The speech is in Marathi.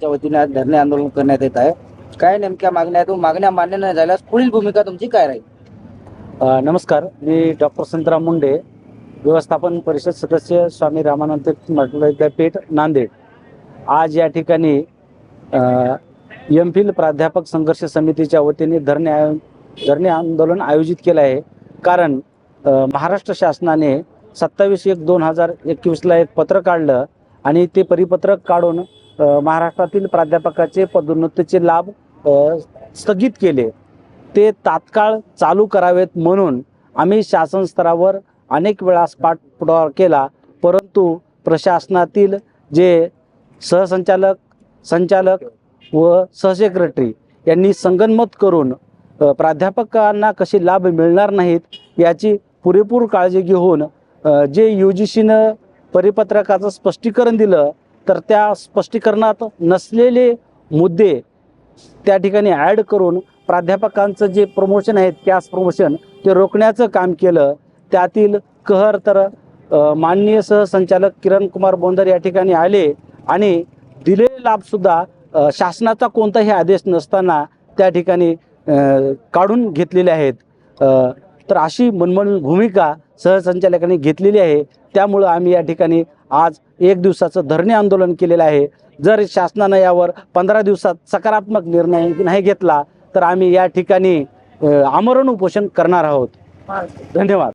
च्या वतीने आज धरणे आंदोलन करण्यात येत आहे. काय नेमक्या मागण्या आहेत? व मागण्या मान्य न झाल्यास पुढील भूमिका तुमची काय राहील? अ, नमस्कार. मी डॉक्टर संतराम मुंडे व्यवस्थापन परिषद सदस्य स्वामी रामानंद मराठवाडा विद्यापीठ नांदेड. आज या ठिकाणी एम फिल प्राध्यापक संघर्ष समितीच्या वतीने धरणे आयो धरणे आंदोलन आयोजित केलं आहे. कारण अ, महाराष्ट्र शासनाने सत्तावीस एक दोन हजार एकवीसला एक पत्र काढलं आणि ते परिपत्रक काढून महाराष्ट्रातील प्राध्यापकाचे पदोन्नतीचे लाभ स्थगित केले. ते तात्काळ चालू करावेत म्हणून आम्ही शासन स्तरावर अनेक वेळा पाठपुरावा केला. परंतु प्रशासनातील जे सहसंचालक संचालक व सहसेक्रेटरी यांनी संगनमत करून प्राध्यापकांना कसे लाभ मिळणार नाहीत याची पुरेपूर काळजी घेऊन जे यू जी सीनं परिपत्रकाचं स्पष्टीकरण दिलं तर त्या स्पष्टीकरणात नसलेले मुद्दे त्या ठिकाणी ॲड करून प्राध्यापकांचं जे प्रमोशन आहे कॅस प्रमोशन ते रोखण्याचं काम केलं. त्यातील कहर तर माननीय सहसंचालक किरण कुमार बोंदर या ठिकाणी आले आणि दिलेले लाभसुद्धा शासनाचा कोणताही आदेश नसताना त्या ठिकाणी काढून घेतलेले आहेत. तर अशी मनमन भूमिका सहसंचालकांनी घेतलेली आहे. त्यामुळं आम्ही या ठिकाणी आज एक दिवसाचं धरणे आंदोलन केलेलं आहे. जर शासनानं यावर पंधरा दिवसात सकारात्मक निर्णय नाही घेतला तर आम्ही या ठिकाणी आमरण उपोषण करणार आहोत. धन्यवाद.